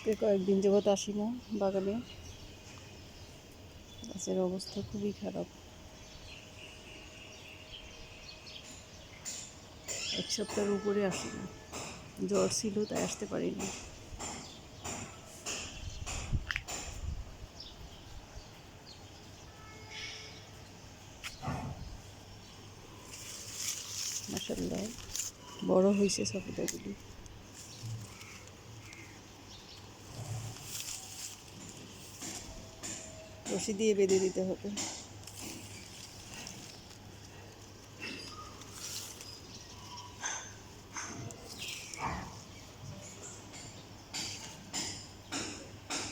আজকে কয়েকদিন যাবত আসি না বাগানে। গাছের অবস্থা খুবই খারাপ। এক সপ্তাহের উপরে আসি না জ্বর ছিল, তাই আসতে পারিনি। বড় হয়েছে সফিটাগুলি রশি দিয়ে বেঁধে দিতে হবে।